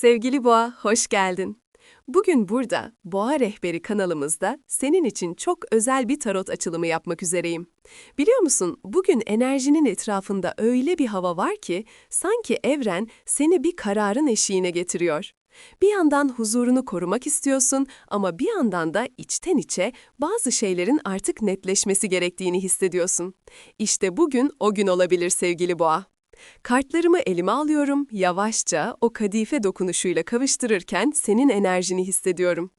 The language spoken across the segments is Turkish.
Sevgili Boğa, hoş geldin. Bugün burada, Boğa Rehberi kanalımızda senin için çok özel bir tarot açılımı yapmak üzereyim. Biliyor musun, bugün enerjinin etrafında öyle bir hava var ki, sanki evren seni bir kararın eşiğine getiriyor. Bir yandan huzurunu korumak istiyorsun ama bir yandan da içten içe bazı şeylerin artık netleşmesi gerektiğini hissediyorsun. İşte bugün o gün olabilir sevgili Boğa. Kartlarımı elime alıyorum, yavaşça o kadife dokunuşuyla kavuştururken senin enerjini hissediyorum.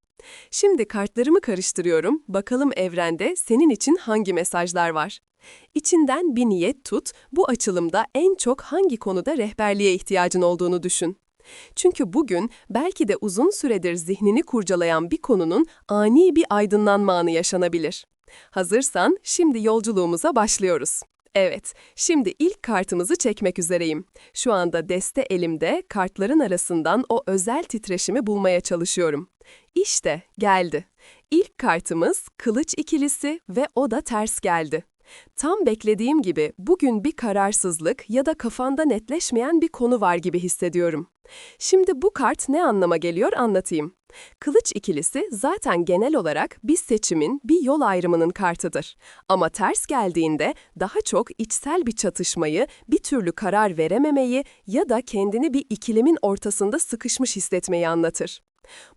Şimdi kartlarımı karıştırıyorum, bakalım evrende senin için hangi mesajlar var? İçinden bir niyet tut, bu açılımda en çok hangi konuda rehberliğe ihtiyacın olduğunu düşün. Çünkü bugün belki de uzun süredir zihnini kurcalayan bir konunun ani bir aydınlanma anı yaşanabilir. Hazırsan şimdi yolculuğumuza başlıyoruz. Evet, şimdi ilk kartımızı çekmek üzereyim. Şu anda deste elimde, kartların arasından o özel titreşimi bulmaya çalışıyorum. İşte geldi. İlk kartımız kılıç ikilisi ve o da ters geldi. Tam beklediğim gibi bugün bir kararsızlık ya da kafanda netleşmeyen bir konu var gibi hissediyorum. Şimdi bu kart ne anlama geliyor anlatayım. Kılıç ikilisi zaten genel olarak bir seçimin, bir yol ayrımının kartıdır. Ama ters geldiğinde daha çok içsel bir çatışmayı, bir türlü karar verememeyi ya da kendini bir ikilemin ortasında sıkışmış hissetmeyi anlatır.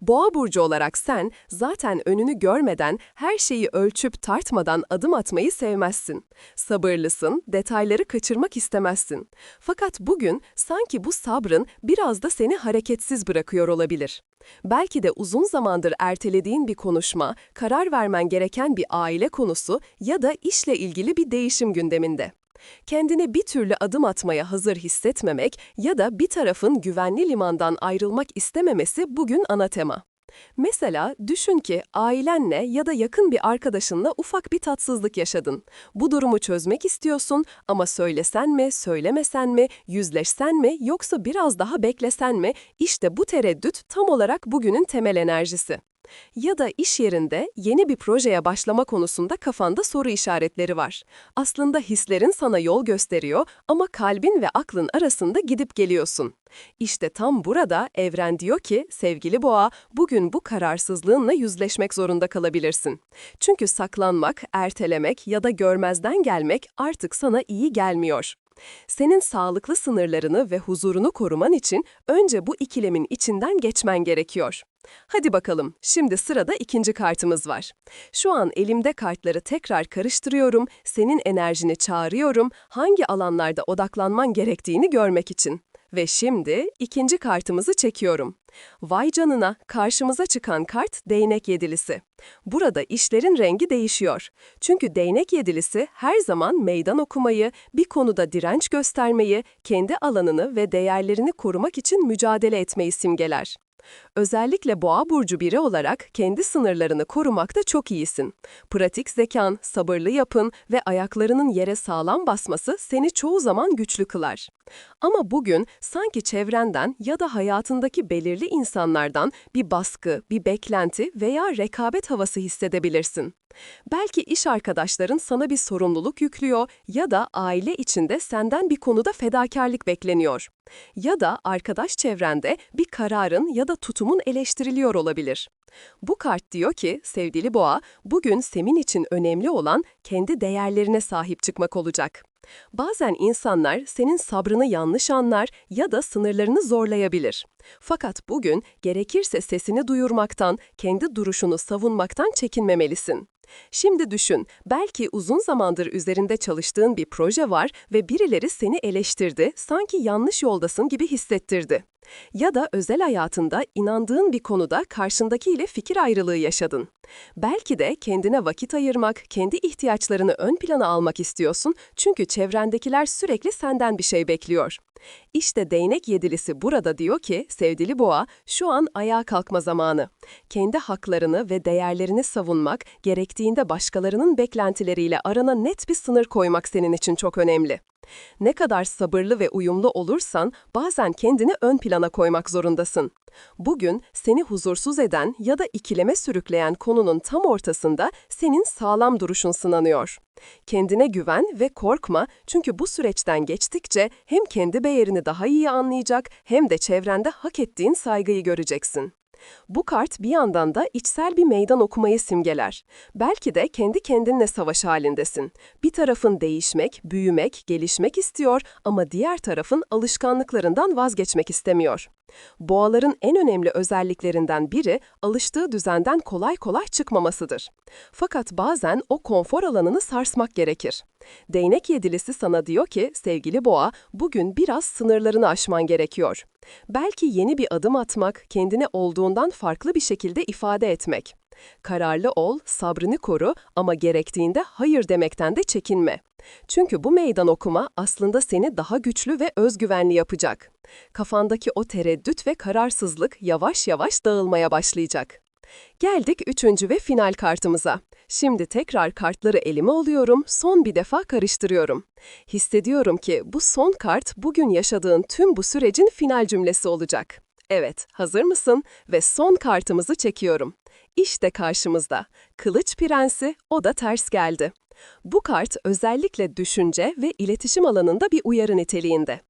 Boğa burcu olarak sen zaten önünü görmeden her şeyi ölçüp tartmadan adım atmayı sevmezsin. Sabırlısın, detayları kaçırmak istemezsin. Fakat bugün sanki bu sabrın biraz da seni hareketsiz bırakıyor olabilir. Belki de uzun zamandır ertelediğin bir konuşma, karar vermen gereken bir aile konusu ya da işle ilgili bir değişim gündeminde. Kendini bir türlü adım atmaya hazır hissetmemek ya da bir tarafın güvenli limandan ayrılmak istememesi bugün ana tema. Mesela düşün ki ailenle ya da yakın bir arkadaşınla ufak bir tatsızlık yaşadın. Bu durumu çözmek istiyorsun ama söylesen mi, söylemesen mi, yüzleşsen mi yoksa biraz daha beklesen mi? İşte bu tereddüt tam olarak bugünün temel enerjisi. Ya da iş yerinde yeni bir projeye başlama konusunda kafanda soru işaretleri var. Aslında hislerin sana yol gösteriyor ama kalbin ve aklın arasında gidip geliyorsun. İşte tam burada evren diyor ki, sevgili boğa, bugün bu kararsızlığınla yüzleşmek zorunda kalabilirsin. Çünkü saklanmak, ertelemek ya da görmezden gelmek artık sana iyi gelmiyor. Senin sağlıklı sınırlarını ve huzurunu koruman için önce bu ikilemin içinden geçmen gerekiyor. Hadi bakalım, şimdi sırada ikinci kartımız var. Şu an elimde kartları tekrar karıştırıyorum, senin enerjini çağırıyorum, hangi alanlarda odaklanman gerektiğini görmek için. Ve şimdi ikinci kartımızı çekiyorum. Vay canına, karşımıza çıkan kart değnek yedilisi. Burada işlerin rengi değişiyor. Çünkü değnek yedilisi her zaman meydan okumayı, bir konuda direnç göstermeyi, kendi alanını ve değerlerini korumak için mücadele etmeyi simgeler. Özellikle boğa burcu biri olarak kendi sınırlarını korumakta çok iyisin. Pratik zekan, sabırlı yapın ve ayaklarının yere sağlam basması seni çoğu zaman güçlü kılar. Ama bugün sanki çevrenden ya da hayatındaki belirli insanlardan bir baskı, bir beklenti veya rekabet havası hissedebilirsin. Belki iş arkadaşların sana bir sorumluluk yüklüyor ya da aile içinde senden bir konuda fedakarlık bekleniyor. Ya da arkadaş çevrende bir kararın ya da tutumun eleştiriliyor olabilir. Bu kart diyor ki, sevgili boğa, bugün senin için önemli olan kendi değerlerine sahip çıkmak olacak. Bazen insanlar senin sabrını yanlış anlar ya da sınırlarını zorlayabilir. Fakat bugün gerekirse sesini duyurmaktan, kendi duruşunu savunmaktan çekinmemelisin. Şimdi düşün, belki uzun zamandır üzerinde çalıştığın bir proje var ve birileri seni eleştirdi, sanki yanlış yoldasın gibi hissettirdi. Ya da özel hayatında inandığın bir konuda karşındakiyle fikir ayrılığı yaşadın. Belki de kendine vakit ayırmak, kendi ihtiyaçlarını ön plana almak istiyorsun çünkü çevrendekiler sürekli senden bir şey bekliyor. İşte değnek yedilisi burada diyor ki, sevgili boğa, şu an ayağa kalkma zamanı. Kendi haklarını ve değerlerini savunmak, gerektiğinde başkalarının beklentileriyle arana net bir sınır koymak senin için çok önemli. Ne kadar sabırlı ve uyumlu olursan bazen kendini ön plana koymak zorundasın. Bugün seni huzursuz eden ya da ikileme sürükleyen konunun tam ortasında senin sağlam duruşun sınanıyor. Kendine güven ve korkma çünkü bu süreçten geçtikçe hem kendi değerini daha iyi anlayacak hem de çevrende hak ettiğin saygıyı göreceksin. Bu kart bir yandan da içsel bir meydan okumayı simgeler. Belki de kendi kendinle savaş halindesin. Bir tarafın değişmek, büyümek, gelişmek istiyor ama diğer tarafın alışkanlıklarından vazgeçmek istemiyor. Boğaların en önemli özelliklerinden biri alıştığı düzenden kolay kolay çıkmamasıdır. Fakat bazen o konfor alanını sarsmak gerekir. Değnek yedilisi sana diyor ki sevgili boğa bugün biraz sınırlarını aşman gerekiyor. Belki yeni bir adım atmak, kendini olduğundan farklı bir şekilde ifade etmek. Kararlı ol, sabrını koru ama gerektiğinde hayır demekten de çekinme. Çünkü bu meydan okuma aslında seni daha güçlü ve özgüvenli yapacak. Kafandaki o tereddüt ve kararsızlık yavaş yavaş dağılmaya başlayacak. Geldik üçüncü ve final kartımıza. Şimdi tekrar kartları elime alıyorum, son bir defa karıştırıyorum. Hissediyorum ki bu son kart bugün yaşadığın tüm bu sürecin final cümlesi olacak. Evet, hazır mısın? Ve son kartımızı çekiyorum. İşte karşımızda. Kılıç Prensi, o da ters geldi. Bu kart özellikle düşünce ve iletişim alanında bir uyarı niteliğinde.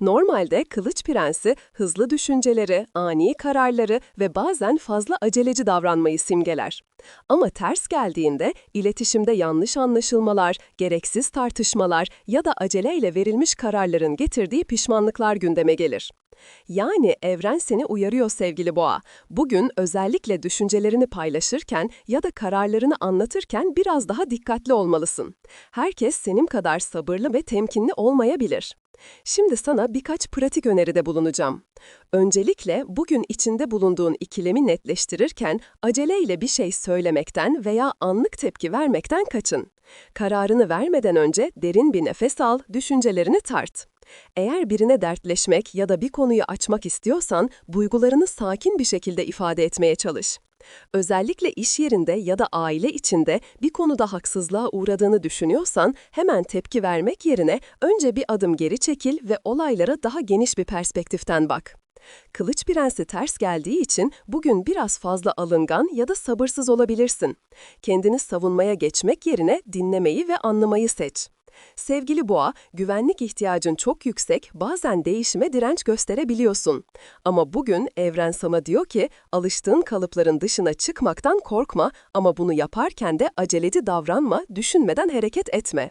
Normalde Kılıç Prensi hızlı düşünceleri, ani kararları ve bazen fazla aceleci davranmayı simgeler. Ama ters geldiğinde iletişimde yanlış anlaşılmalar, gereksiz tartışmalar ya da aceleyle verilmiş kararların getirdiği pişmanlıklar gündeme gelir. Yani evren seni uyarıyor sevgili boğa. Bugün özellikle düşüncelerini paylaşırken ya da kararlarını anlatırken biraz daha dikkatli olmalısın. Herkes senin kadar sabırlı ve temkinli olmayabilir. Şimdi sana birkaç pratik öneride bulunacağım. Öncelikle bugün içinde bulunduğun ikilemi netleştirirken aceleyle bir şey söylemekten veya anlık tepki vermekten kaçın. Kararını vermeden önce derin bir nefes al, düşüncelerini tart. Eğer birine dertleşmek ya da bir konuyu açmak istiyorsan, duygularını sakin bir şekilde ifade etmeye çalış. Özellikle iş yerinde ya da aile içinde bir konuda haksızlığa uğradığını düşünüyorsan hemen tepki vermek yerine önce bir adım geri çekil ve olaylara daha geniş bir perspektiften bak. Kılıç Prensi ters geldiği için bugün biraz fazla alıngan ya da sabırsız olabilirsin. Kendini savunmaya geçmek yerine dinlemeyi ve anlamayı seç. Sevgili boğa, güvenlik ihtiyacın çok yüksek, bazen değişime direnç gösterebiliyorsun. Ama bugün evren sana diyor ki, alıştığın kalıpların dışına çıkmaktan korkma ama bunu yaparken de aceleci davranma, düşünmeden hareket etme.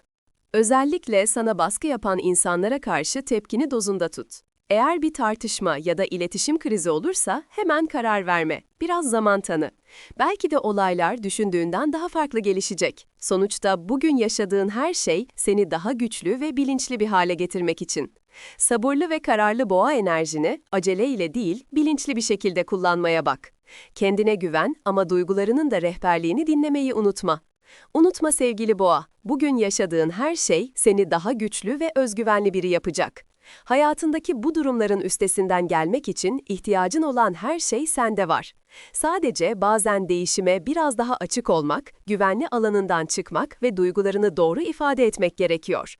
Özellikle sana baskı yapan insanlara karşı tepkini dozunda tut. Eğer bir tartışma ya da iletişim krizi olursa hemen karar verme. Biraz zaman tanı. Belki de olaylar düşündüğünden daha farklı gelişecek. Sonuçta bugün yaşadığın her şey seni daha güçlü ve bilinçli bir hale getirmek için. Sabırlı ve kararlı boğa enerjini aceleyle değil, bilinçli bir şekilde kullanmaya bak. Kendine güven ama duygularının da rehberliğini dinlemeyi unutma. Unutma sevgili boğa, bugün yaşadığın her şey seni daha güçlü ve özgüvenli biri yapacak. Hayatındaki bu durumların üstesinden gelmek için ihtiyacın olan her şey sende var. Sadece bazen değişime biraz daha açık olmak, güvenli alanından çıkmak ve duygularını doğru ifade etmek gerekiyor.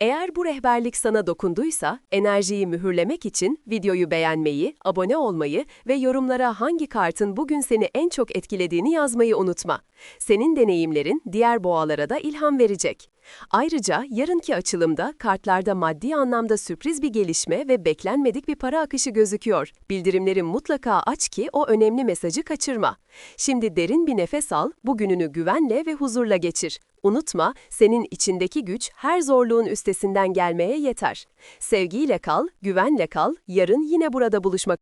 Eğer bu rehberlik sana dokunduysa, enerjiyi mühürlemek için videoyu beğenmeyi, abone olmayı ve yorumlara hangi kartın bugün seni en çok etkilediğini yazmayı unutma. Senin deneyimlerin diğer boğalara da ilham verecek. Ayrıca yarınki açılımda kartlarda maddi anlamda sürpriz bir gelişme ve beklenmedik bir para akışı gözüküyor. Bildirimleri mutlaka aç ki o önemli mesajı kaçırma. Şimdi derin bir nefes al, bugününü güvenle ve huzurla geçir. Unutma, senin içindeki güç her zorluğun üstesinden gelmeye yeter. Sevgiyle kal, güvenle kal, yarın yine burada buluşmak